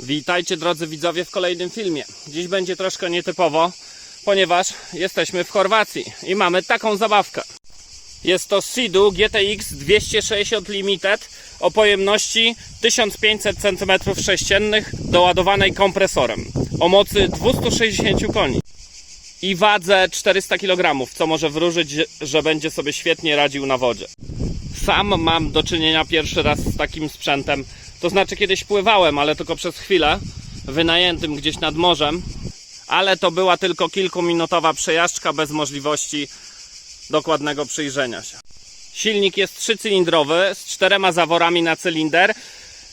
Witajcie drodzy widzowie w kolejnym filmie. Dziś będzie troszkę nietypowo, ponieważ jesteśmy w Chorwacji i mamy taką zabawkę. Jest to Sidu GTX 260 Limited o pojemności 1500 cm3 doładowanej kompresorem o mocy 260 koni i wadze 400 kg, co może wróżyć, że będzie sobie świetnie radził na wodzie. Sam mam do czynienia pierwszy raz z takim sprzętem. To znaczy kiedyś pływałem, ale tylko przez chwilę, wynajętym gdzieś nad morzem. Ale to była tylko kilkuminutowa przejażdżka bez możliwości dokładnego przyjrzenia się. Silnik jest trzycylindrowy z czterema zaworami na cylinder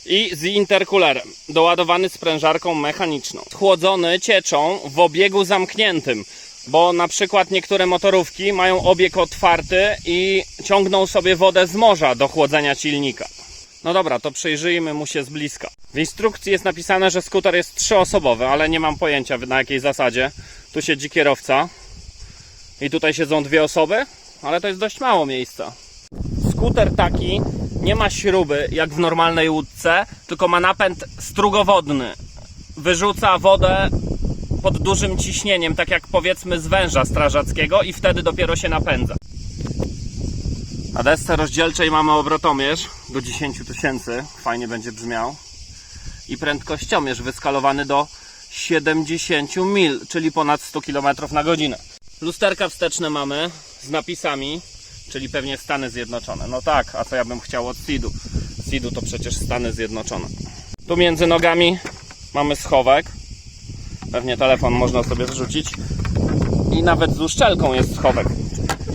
i z interkulerem, doładowany sprężarką mechaniczną. Chłodzony cieczą w obiegu zamkniętym, bo na przykład niektóre motorówki mają obieg otwarty i ciągną sobie wodę z morza do chłodzenia silnika. No dobra, to przyjrzyjmy mu się z bliska. W instrukcji jest napisane, że skuter jest trzyosobowy, ale nie mam pojęcia na jakiej zasadzie. Tu siedzi kierowca i tutaj siedzą dwie osoby, ale to jest dość mało miejsca. Skuter taki nie ma śruby jak w normalnej łódce, tylko ma napęd strugowodny. Wyrzuca wodę pod dużym ciśnieniem, tak jak powiedzmy z węża strażackiego i wtedy dopiero się napędza. Na desce rozdzielczej mamy obrotomierz do 10 tysięcy, fajnie będzie brzmiał. I prędkościomierz wyskalowany do 70 mil, czyli ponad 100 km na godzinę. Lusterka wsteczne mamy z napisami, czyli pewnie Stany Zjednoczone. No tak, a co ja bym chciał od SID-u? SID-u to przecież Stany Zjednoczone. Tu między nogami mamy schowek. Pewnie telefon można sobie zrzucić. I nawet z uszczelką jest schowek,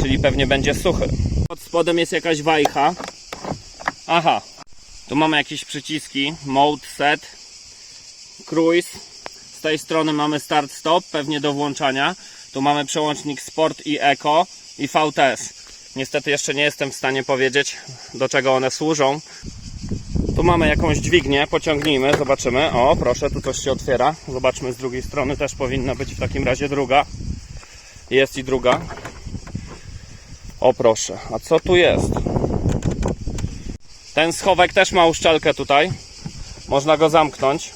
czyli pewnie będzie suchy. Pod spodem jest jakaś wajcha. Aha, tu mamy jakieś przyciski. Mode, set, cruise. Z tej strony mamy start, stop, pewnie do włączania. Tu mamy przełącznik sport i eco i VTS. Niestety jeszcze nie jestem w stanie powiedzieć do czego one służą. Tu mamy jakąś dźwignię, pociągnijmy, zobaczymy. O, proszę, tu coś się otwiera. Zobaczmy z drugiej strony, też powinna być w takim razie druga. Jest i druga. O proszę, a co tu jest? Ten schowek też ma uszczelkę tutaj. Można go zamknąć.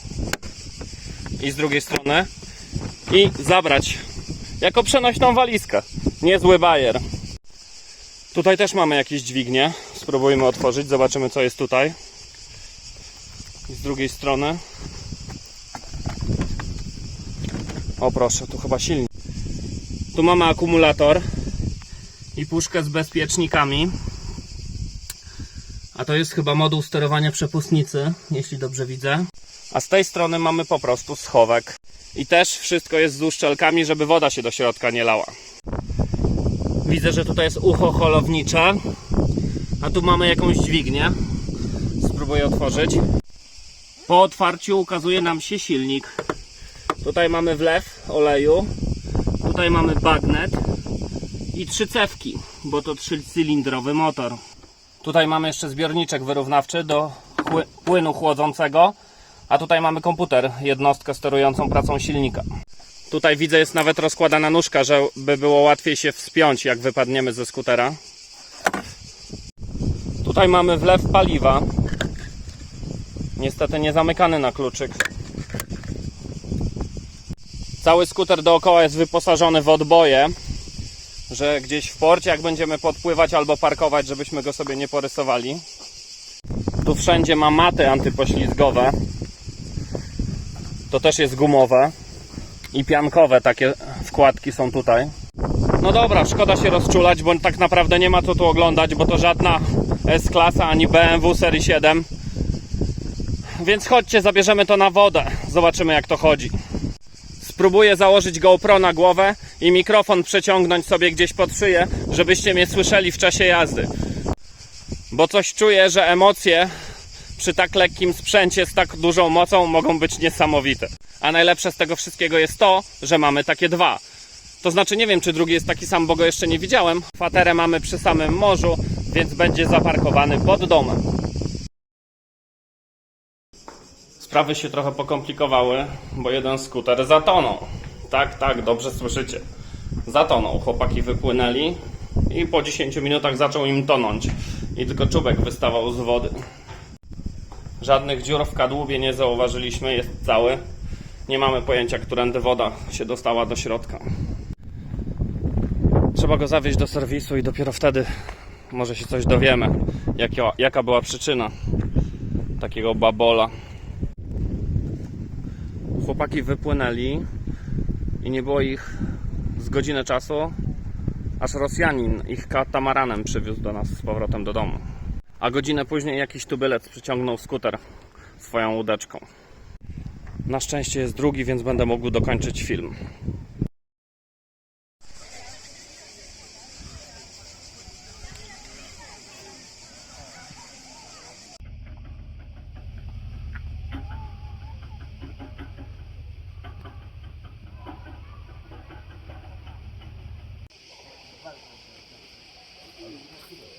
I z drugiej strony. I zabrać jako przenośną walizkę. Niezły bajer. Tutaj też mamy jakieś dźwignie. Spróbujmy otworzyć, zobaczymy co jest tutaj. I z drugiej strony. O proszę, tu chyba silnik. Tu mamy akumulator i puszkę z bezpiecznikami. A to jest chyba moduł sterowania przepustnicy, jeśli dobrze widzę. A z tej strony mamy po prostu schowek. I też wszystko jest z uszczelkami, żeby woda się do środka nie lała. Widzę, że tutaj jest ucho holownicze. A tu mamy jakąś dźwignię. Spróbuję otworzyć. Po otwarciu ukazuje nam się silnik. Tutaj mamy wlew oleju. Tutaj mamy bagnet i trzy cewki, bo to trzycylindrowy motor. Tutaj mamy jeszcze zbiorniczek wyrównawczy do płynu chłodzącego, a tutaj mamy komputer, jednostkę sterującą pracą silnika. Tutaj widzę jest nawet rozkładana nóżka, żeby było łatwiej się wspiąć jak wypadniemy ze skutera. Tutaj mamy wlew paliwa. Niestety nie zamykany na kluczyk. Cały skuter dookoła jest wyposażony w odboje, że gdzieś w porcie, jak będziemy podpływać albo parkować, żebyśmy go sobie nie porysowali. Tu wszędzie ma maty antypoślizgowe. To też jest gumowe. I piankowe takie wkładki są tutaj. No dobra, szkoda się rozczulać, bo tak naprawdę nie ma co tu oglądać, bo to żadna S-klasa ani BMW serii 7. Więc chodźcie, zabierzemy to na wodę. Zobaczymy jak to chodzi. Spróbuję założyć GoPro na głowę i mikrofon przeciągnąć sobie gdzieś pod szyję, żebyście mnie słyszeli w czasie jazdy. Bo coś czuję, że emocje przy tak lekkim sprzęcie z tak dużą mocą mogą być niesamowite. A najlepsze z tego wszystkiego jest to, że mamy takie dwa. To znaczy nie wiem, czy drugi jest taki sam, bo go jeszcze nie widziałem. Faterę mamy przy samym morzu, więc będzie zaparkowany pod domem. Sprawy się trochę pokomplikowały, bo jeden skuter zatonął. Tak, tak, dobrze słyszycie. Zatonął. Chłopaki wypłynęli i po 10 minutach zaczął im tonąć. I tylko czubek wystawał z wody. Żadnych dziur w kadłubie nie zauważyliśmy, jest cały. Nie mamy pojęcia, którędy woda się dostała do środka. Trzeba go zawieźć do serwisu i dopiero wtedy może się coś dowiemy, jaka, jaka była przyczyna takiego babola. Chłopaki wypłynęli i nie było ich z godzinę czasu, aż Rosjanin ich katamaranem przywiózł do nas z powrotem do domu. A godzinę później jakiś tubylec przyciągnął skuter swoją łódeczką. Na szczęście jest drugi, więc będę mógł dokończyć film.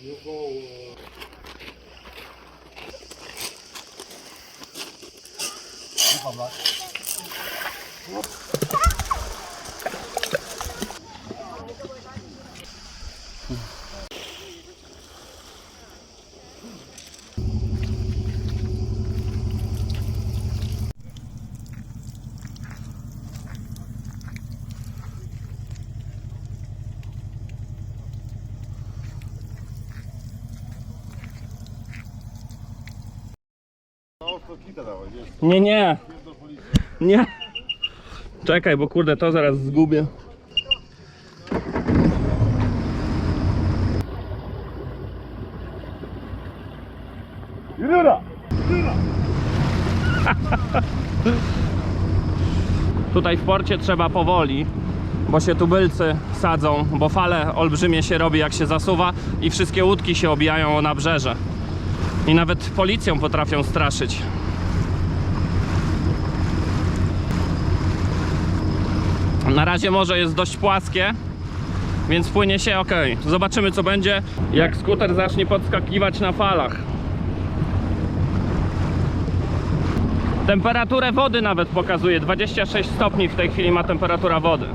No, to kita dałeś, wiesz, Nie, nie, nie. Czekaj, bo kurde, to zaraz zgubię. Tutaj w porcie trzeba powoli, bo się tubylcy sadzą, bo fale olbrzymie się robi jak się zasuwa i wszystkie łódki się obijają o nabrzeże. I nawet policją potrafią straszyć. Na razie morze jest dość płaskie, więc płynie się ok. Zobaczymy co będzie, jak skuter zacznie podskakiwać na falach. Temperaturę wody nawet pokazuje. 26 stopni w tej chwili ma temperatura wody.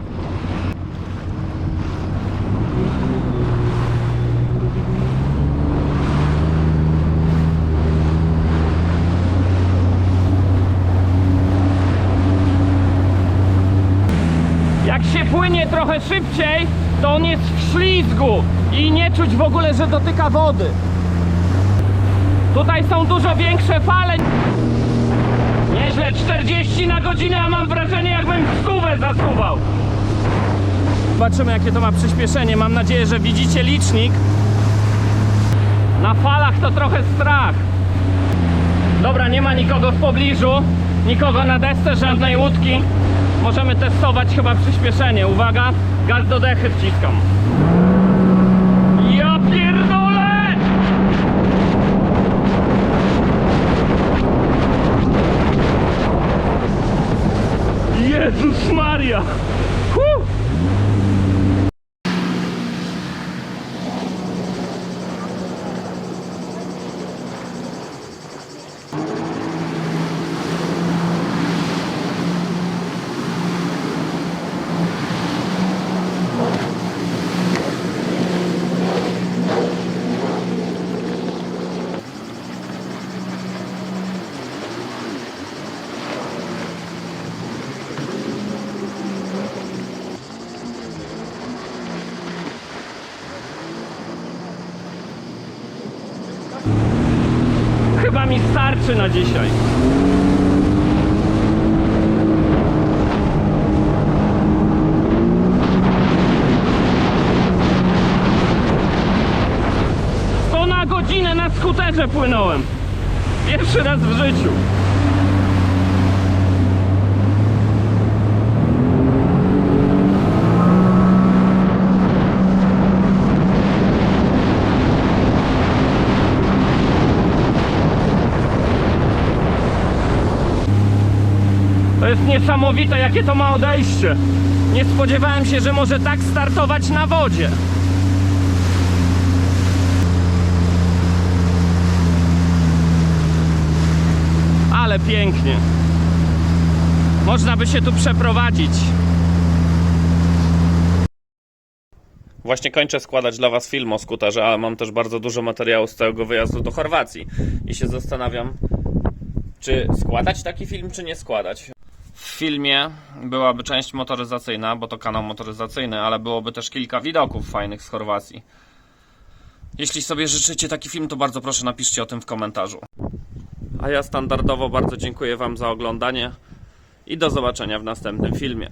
Jak się płynie trochę szybciej, to on jest w ślizgu i nie czuć w ogóle, że dotyka wody. Tutaj są dużo większe fale. Nieźle 40 na godzinę, a mam wrażenie jakbym w stówę zasuwał. Zobaczymy jakie to ma przyspieszenie. Mam nadzieję, że widzicie licznik. Na falach to trochę strach. Dobra, nie ma nikogo w pobliżu. Nikogo na desce, żadnej łódki. Możemy testować chyba przyspieszenie. Uwaga, gaz do dechy wciskam. Ja pierdolę! Jezus Maria! Mi starczy na dzisiaj. To na godzinę na skuterze płynąłem. Pierwszy raz w życiu. Jest niesamowite, jakie to ma odejście. Nie spodziewałem się, że może tak startować na wodzie. Ale pięknie. Można by się tu przeprowadzić. Właśnie kończę składać dla Was film o skuterze, ale mam też bardzo dużo materiału z całego wyjazdu do Chorwacji. I się zastanawiam, Czy składać taki film, czy nie składać? Filmie byłaby część motoryzacyjna, bo to kanał motoryzacyjny, ale byłoby też kilka widoków fajnych z Chorwacji. Jeśli sobie życzycie taki film, to bardzo proszę napiszcie o tym w komentarzu. A ja standardowo bardzo dziękuję Wam za oglądanie i do zobaczenia w następnym filmie.